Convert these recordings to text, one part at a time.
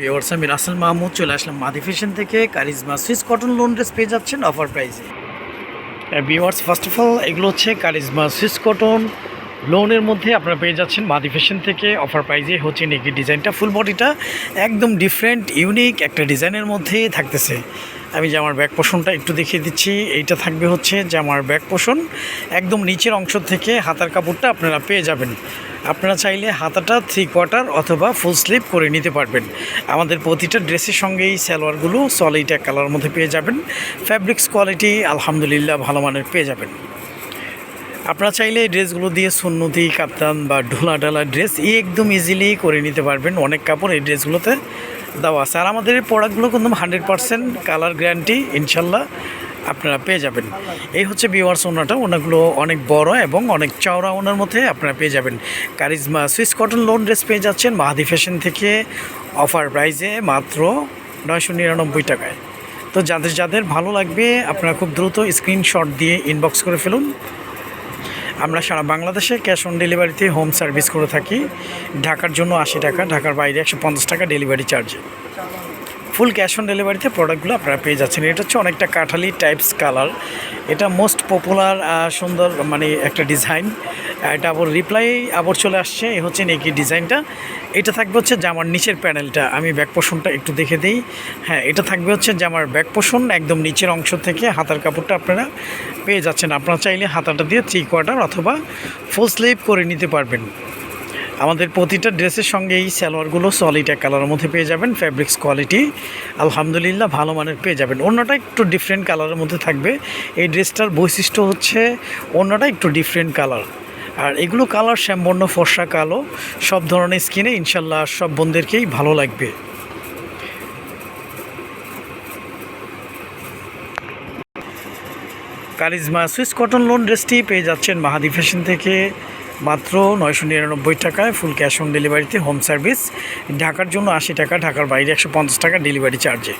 Viewers আমি রাসেল মাহমুদ, চলে আসলাম মাদি ফ্যাশন থেকে। Karishma Swiss cotton lawn dress পেয়ে যাচ্ছেন অফার প্রাইসে ভিওয়ার্স ফার্স্ট অফ অল এগুলো হচ্ছে কারিজমা সুইস কটন লোনের মধ্যে আপনারা পেয়ে যাচ্ছেন মাদি ফ্যাশন থেকে অফার প্রাইজে হচ্ছে নেকি ডিজাইনটা ফুল বডিটা একদম ডিফারেন্ট ইউনিক একটা ডিজাইনের মধ্যে থাকতেছে। আমি জামার ব্যাক পোষণটা একটু দেখিয়ে দিচ্ছি, এইটা থাকবে হচ্ছে জামার ব্যাক পোষণ। একদম নিচের অংশ থেকে হাতার কাপড়টা আপনারা পেয়ে যাবেন। আপনারা চাইলে হাতাটা থ্রি কোয়ার্টার অথবা ফুল স্লিপ করে নিতে পারবেন। আমাদের প্রতিটা ড্রেসের সঙ্গে এই সালোয়ারগুলো সলিড এক কালার মধ্যে পেয়ে যাবেন। ফ্যাব্রিক্স কোয়ালিটি আলহামদুলিল্লাহ ভালো মানের পেয়ে যাবেন। আপনারা চাইলে এই ড্রেসগুলো দিয়ে সুন্নতি, কাপ্তান বা ঢোলা ডালা ড্রেস একদম ইজিলি করে নিতে পারবেন। অনেক কাপড় এই ড্রেসগুলোতে দেওয়া আছে। আর আমাদের এই প্রোডাক্টগুলো কিন্তু হান্ড্রেড পারসেন্ট কালার গ্যারান্টি ইনশাল্লাহ আপনারা পেয়ে যাবেন। এই হচ্ছে বিওয়ার্স ওনাটা, ওনাগুলো অনেক বড় এবং অনেক চওড়া ওনার মধ্যে আপনারা পেয়ে যাবেন। Karishma Swiss cotton lawn dress পেয়ে যাচ্ছেন, মাহাদি ফ্যাশন থেকে অফার প্রাইসে মাত্র নয়শো নিরানব্বই টাকায়। তো যাদের যাদের ভালো লাগবে, আপনারা খুব দ্রুত স্ক্রিনশট দিয়ে ইনবক্স করে ফেলুন। আমরা সারা বাংলাদেশে ক্যাশ অন ডেলিভারিতে হোম সার্ভিস করে থাকি। ঢাকার জন্য আশি টাকা, ঢাকার বাইরে একশো পঞ্চাশ টাকা ডেলিভারি চার্জে। ফুল ক্যাশ অন ডেলিভারিতে প্রোডাক্টগুলো আপনারা পেয়ে যাচ্ছেন। এটা হচ্ছে অনেকটা কাঠালি টাইপস কালার এটা মোস্ট পপুলার সুন্দর মানে একটা ডিজাইন এটা আবার রিপ্লাই আবার চলে আসছে। এ হচ্ছে নেকি ডিজাইনটা এটা থাকবে হচ্ছে জামার নিচের প্যানেলটা আমি ব্যাক পোষণটা একটু দেখে দিই। হ্যাঁ এটা থাকবে হচ্ছে জামার ব্যাক পোষণ একদম নিচের অংশ থেকে হাতার কাপড়টা আপনারা পেয়ে যাচ্ছেন। আপনারা চাইলে হাতাটা দিয়ে থ্রি কোয়ার্টার অথবা ফুল স্লিভ করে নিতে পারবেন। আমাদের প্রতিটা ড্রেসের সঙ্গে এই সালোয়ারগুলো সলিড এক কালারের মধ্যে পেয়ে যাবেন ফ্যাব্রিক্স কোয়ালিটি আলহামদুলিল্লাহ ভালো মানের পেয়ে যাবেন। অন্যটা একটু ডিফারেন্ট কালারের মধ্যে থাকবে। এই ড্রেসটার বৈশিষ্ট্য হচ্ছে অন্যটা একটু ডিফারেন্ট কালার আর এগুলো কালার শ্যামবর্ণ ফর্সা কালো, সব ধরনের স্কিনে ইনশাল্লাহ সব বোনদেরকেই ভালো লাগবে। কারিজমা সুইস কটন লোন ড্রেসটি পেয়ে যাচ্ছেন মাহাদি ফ্যাশন থেকে। মাত্র নয়শো নিরানব্বই টাকায় ফুল ক্যাশ অন ডেলিভারিতে হোম সার্ভিস ঢাকার জন্য আশি টাকা, ঢাকার বাইরে একশো পঞ্চাশ টাকা ডেলিভারি চার্জে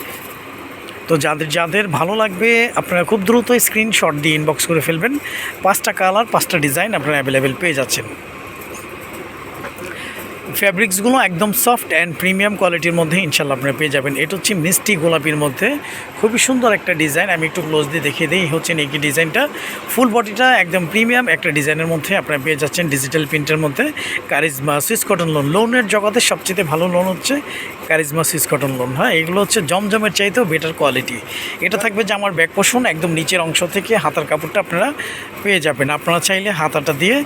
তো যাদের যাদের ভালো লাগবে, আপনারা খুব দ্রুত স্ক্রিনশট দিয়ে ইনবক্স করে ফেলবেন। পাঁচটা কালার পাঁচটা ডিজাইন আপনারা অ্যাভেলেবেল পেয়ে যাচ্ছেন। ফ্যাব্রিক্সগুলো একদম সফট অ্যান্ড প্রিমিয়াম কোয়ালিটির মধ্যে ইনশাল্লাহ আপনারা পেয়ে যাবেন। এটা হচ্ছে মিষ্টি গোলাপির মধ্যে। খুবই সুন্দর একটা ডিজাইন। আমি একটু ক্লোজ দিয়ে দেখিয়ে দিই। হচ্ছে নেকি ডিজাইনটা। ফুল বডিটা একদম প্রিমিয়াম একটা ডিজাইনের মধ্যে আপনারা পেয়ে যাচ্ছেন ডিজিটাল প্রিন্টের মধ্যে। কারিজমা সুইস কটন লোন লোনের জগতে সবচেয়ে ভালো লোন হচ্ছে কারিজমা সুইস কটন লোন হ্যাঁ এগুলো হচ্ছে জমজমের চাইতেও বেটার কোয়ালিটি এটা থাকবে যে আমার ব্যাক পোষণ একদম নিচের অংশ থেকে হাতার কাপড়টা আপনারা পেয়ে যাবেন। আপনারা চাইলে হাতাটা দিয়ে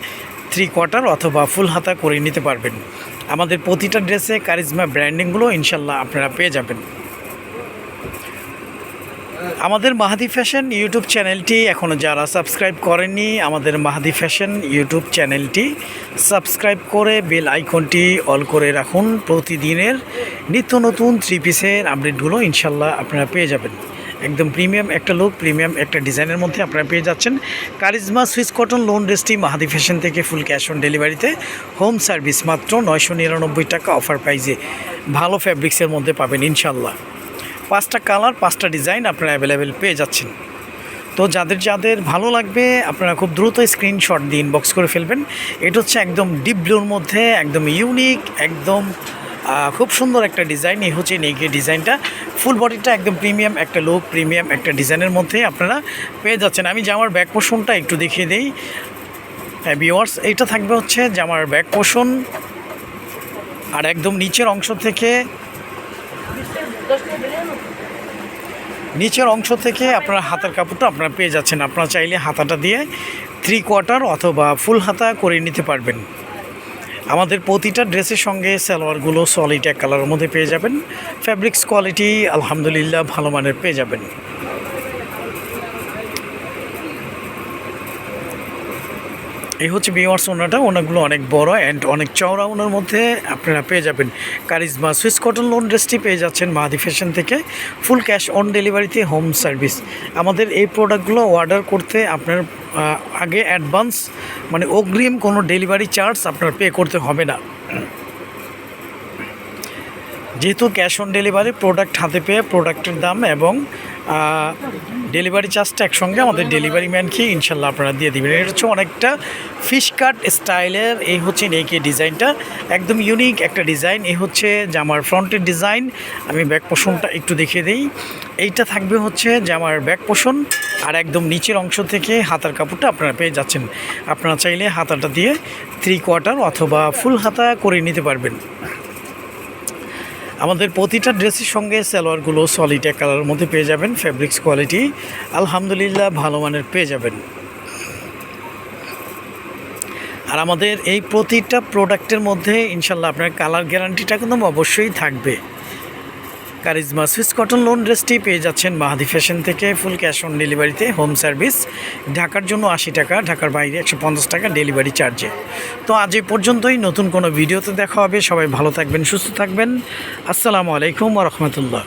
থ্রি কোয়ার্টার অথবা ফুল হাতা করে নিতে পারবেন। আমাদের প্রতিটা ড্রেসে কারিজমা ব্র্যান্ডিংগুলো ইনশাল্লাহ আপনারা পেয়ে যাবেন। আমাদের মাহাদি ফ্যাশন ইউটিউব চ্যানেলটি এখনও যারা সাবস্ক্রাইব করেননি, আমাদের মাহাদি ফ্যাশন ইউটিউব চ্যানেলটি সাবস্ক্রাইব করে বেল আইকনটি অল করে রাখুন। প্রতিদিনের নিত্য নতুন থ্রি পিসের আপডেটগুলো ইনশাল্লাহ আপনারা পেয়ে যাবেন। একদম প্রিমিয়াম, একটা লুক প্রিমিয়াম, একটা ডিজাইনের মধ্যে আপনারা পেয়ে যাচ্ছেন কারিজমা সুইস কটন লোন ড্রেসটি মাহাদি ফ্যাশন থেকে ফুল ক্যাশ অন ডেলিভারিতে হোম সার্ভিস মাত্র নয়শো নিরানব্বই টাকা অফার প্রাইজে ভালো ফ্যাব্রিক্সের মধ্যে পাবেন ইনশাল্লাহ পাঁচটা কালার পাঁচটা ডিজাইন আপনারা অ্যাভেলেবেল পেয়ে যাচ্ছেন। তো যাদের যাদের ভালো লাগবে, আপনারা খুব দ্রুত স্ক্রিনশট দিয়ে ইনবক্স করে ফেলবেন। এটা হচ্ছে একদম ডিপ ব্লুর মধ্যে, একদম ইউনিক একদম খুব সুন্দর একটা ডিজাইন এই হচ্ছে নেগি ডিজাইনটা ফুল বডিটা একদম প্রিমিয়াম একটা লুক প্রিমিয়াম একটা ডিজাইনের মধ্যে আপনারা পেয়ে যাচ্ছেন। আমি জামার ব্যাক পোষণটা একটু দেখিয়ে দিই। হ্যাঁ ভিওয়ার্স এইটা থাকবে হচ্ছে জামার ব্যাক পোষণ আর একদম নিচের অংশ থেকে নিচের অংশ থেকে আপনারা হাতার কাপড়টা আপনারা পেয়ে যাচ্ছেন। আপনারা চাইলে হাতাটা দিয়ে থ্রি কোয়ার্টার অথবা ফুল হাতা করে নিতে পারবেন। আমাদের প্রতিটা ড্রেসের সঙ্গে সালোয়ারগুলো সলিড এক কালারের মধ্যে পেয়ে যাবেন। ফ্যাব্রিক্স কোয়ালিটি আলহামদুলিল্লাহ, ভালো মানের পেয়ে যাবেন। এই হচ্ছে বিওয়ার্স ওনাটা। ওনাগুলো অনেক বড় অ্যান্ড অনেক চওড়া ওনার মধ্যে আপনারা পেয়ে যাবেন। কারিজমা সুইস কটন লোন ড্রেসটি পেয়ে যাচ্ছেন মাহাদি ফ্যাশন থেকে। ফুল ক্যাশ অন ডেলিভারিতে হোম সার্ভিস আমাদের এই প্রোডাক্টগুলো অর্ডার করতে আপনার আগে অ্যাডভান্স মানে অগ্রিম কোনো ডেলিভারি চার্জ আপনার পে করতে হবে না। যেহেতু ক্যাশ অন ডেলিভারি প্রোডাক্ট হাতে পেয়ে প্রোডাক্টের দাম এবং ডেলিভারি চার্জটা একসঙ্গে আমাদের ডেলিভারি ম্যানকে ইনশাল্লাহ আপনারা দিয়ে দেবেন। এটা হচ্ছে অনেকটা ফিশ কাট স্টাইলের, এই হচ্ছে নেকে ডিজাইনটা। একদম ইউনিক একটা ডিজাইন। এই হচ্ছে জামার ফ্রন্টের ডিজাইন। আমি ব্যাক পোষণটা একটু দেখিয়ে দিই। এইটা থাকবে হচ্ছে জামার ব্যাক পোষণ আর একদম নিচের অংশ থেকে হাতার কাপড়টা আপনারা পেয়ে যাচ্ছেন। আপনারা চাইলে হাতাটা দিয়ে থ্রি কোয়ার্টার অথবা ফুল হাতা করে নিতে পারবেন। আমাদের প্রতিটা ড্রেসের সঙ্গে সালোয়ারগুলো সলিড এক কালারের মধ্যে পেয়ে যাবেন ফেব্রিক্স কোয়ালিটি আলহামদুলিল্লাহ ভালো মানের পেয়ে যাবেন। আর আমাদের এই প্রতিটা প্রোডাক্টের মধ্যে ইনশাল্লাহ আপনার কালার গ্যারান্টিটা কিন্তু অবশ্যই থাকবে। কারিজমা সুইস কটন লোন ড্রেসটি পেয়ে যাচ্ছেন মাহাদি ফ্যাশন থেকে ফুল ক্যাশ অন ডেলিভারিতে হোম সার্ভিস ঢাকার জন্য আশি টাকা, ঢাকার বাইরে একশো পঞ্চাশ টাকা ডেলিভারি চার্জে। তো আজ এই পর্যন্তই, নতুন কোনো ভিডিওতে দেখা হবে। সবাই ভালো থাকবেন, সুস্থ থাকবেন। আসসালামু আলাইকুম রহমতুল্লাহ।